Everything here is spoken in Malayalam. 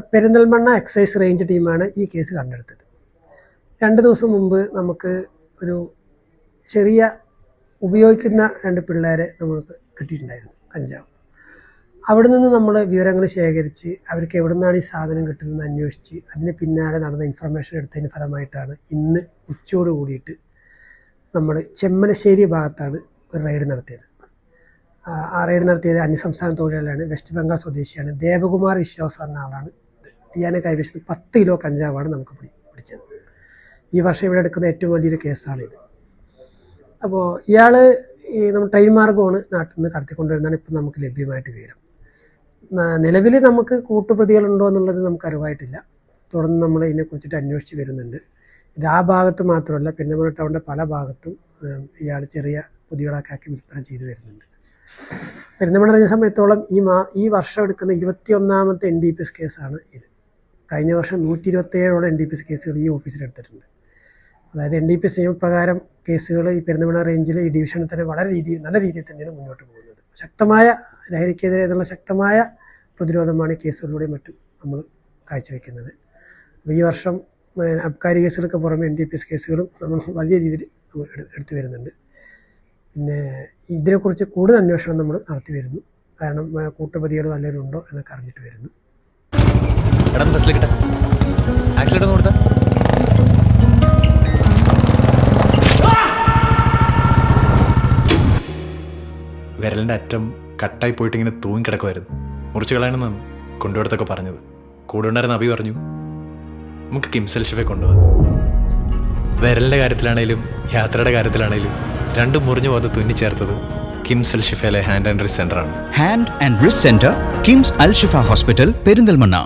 പെരിന്തൽമണ്ണ എക്സൈസ് റേഞ്ച് ടീമാണ് ഈ കേസ് കണ്ടെടുത്തത്. രണ്ട് ദിവസം മുമ്പ് നമുക്ക് ഒരു ചെറിയ ഉപയോഗിക്കുന്ന രണ്ട് പിള്ളേരെ നമുക്ക് കിട്ടിയിട്ടുണ്ടായിരുന്നു കഞ്ചാവ്. അവിടെ നിന്ന് നമ്മൾ വിവരങ്ങൾ ശേഖരിച്ച് അവർക്ക് എവിടെ നിന്നാണ് ഈ സാധനം കിട്ടുന്നതെന്ന് അന്വേഷിച്ച് അതിന് പിന്നാലെ നടന്ന ഇൻഫർമേഷൻ എടുത്തതിന് ഫലമായിട്ടാണ് ഇന്ന് ഉച്ചയോട് കൂടിയിട്ട് നമ്മൾ ചെമ്മനശ്ശേരി ഭാഗത്താണ് ഒരു റെയ്ഡ് നടത്തിയത്. ആ, ആ റെയ്ഡ് നടത്തിയത് അന്യസംസ്ഥാന തൊഴിലാളിയാണ് വെസ്റ്റ് ബംഗാൾ സ്വദേശിയാണ്. ദേവകുമാർ വിശ്വാസ് പറഞ്ഞ ആളാണ്. ടിയാനെ കൈവശത്ത് പത്ത് കിലോ കഞ്ചാവാണ് നമുക്ക് പിടി പിടിച്ചത്. ഈ വർഷം ഇവിടെ എടുക്കുന്ന ഏറ്റവും വലിയൊരു കേസാണിത്. അപ്പോൾ ഇയാൾ ഈ നമ്മൾ ട്രെയിൻ മാർഗമാണ് നാട്ടിൽ നിന്ന് കടത്തിക്കൊണ്ടുവരുന്നതാണ് ഇപ്പം നമുക്ക് ലഭ്യമായിട്ട് വിവരം. നിലവിൽ നമുക്ക് കൂട്ടുപ്രതികളുണ്ടോ എന്നുള്ളത് നമുക്ക് അറിവായിട്ടില്ല. തുടർന്ന് നമ്മൾ ഇതിനെക്കുറിച്ചിട്ട് അന്വേഷിച്ച് വരുന്നുണ്ട്. ഇത് ആ ഭാഗത്ത് മാത്രമല്ല നമ്മുടെ ടൗണിന്റെ പല ഭാഗത്തും ഇയാൾ ചെറിയ പൊതികളൊക്കെ ആക്കി വിൽപ്പന ചെയ്തു വരുന്നുണ്ട്. പെരുന്നമണ പറഞ്ഞ സമയത്തോളം ഈ മാ ഈ വർഷം എടുക്കുന്ന ഇരുപത്തി ഒന്നാമത്തെ എൻ ഡി പി എസ് കേസാണ് ഇത്. കഴിഞ്ഞ വർഷം നൂറ്റി ഇരുപത്തേഴോളം എൻ ഡി പി എസ് കേസുകൾ ഈ ഓഫീസിൽ എടുത്തിട്ടുണ്ട്. അതായത് എൻ ഡി പി എസ് നിയമപ്രകാരം കേസുകൾ ഈ പെരുന്തമണ റേഞ്ചിൽ ഈ ഡിവിഷനിൽ തന്നെ വളരെ രീതിയിൽ നല്ല രീതിയിൽ തന്നെയാണ് മുന്നോട്ട് പോകുന്നത്. ശക്തമായ ലഹരിക്കെതിരെ എന്നുള്ള ശക്തമായ പ്രതിരോധമാണ് ഈ കേസുകളിലൂടെ മറ്റും നമ്മൾ കാഴ്ചവെക്കുന്നത്. ഈ വർഷം അബ്കാരി കേസുകൾക്ക് പുറമെ എൻ ഡി പി എസ് കേസുകളും നമ്മൾ വലിയ രീതിയിൽ നമ്മൾ എടുത്തു വരുന്നുണ്ട്. പിന്നെ ഇതിനെക്കുറിച്ച് കൂടുതൽ അന്വേഷണം നമ്മൾ നടത്തി വരുന്നു. കാരണം കൂട്ടുപതികൾ നല്ലവരുണ്ടോ എന്നൊക്കെ അറിഞ്ഞിട്ട് വരുന്നു. എടാ ബസ്സിൽ ആക്സിലേറ്റ് ഒന്ന് കൊടുത്ത. വിരലിന്റെ അറ്റം കട്ടായി പോയിട്ട് ഇങ്ങനെ തൂങ്ങി കിടക്കുമായിരുന്നു മുറിച്ച് കളയണമെന്നാണ് കൊണ്ടുപോടത്തൊക്കെ പറഞ്ഞത്. കൂടെ ഉണ്ടായിരുന്ന അഭി പറഞ്ഞു നമുക്ക് കിംസൽ ഷിഫെ കൊണ്ടുപോകാം വിരലിന്റെ കാര്യത്തിലാണേലും യാത്രയുടെ കാര്യത്തിലാണേലും രണ്ടും മുറിഞ്ഞു പോകാതെ തുന്നിച്ചേർത്തത് കിംസൽ ഷിഫയിലെ hand and wrist സെന്ററാണ് hand and wrist centre KIMS Al Shifa hospital Perinthalmanna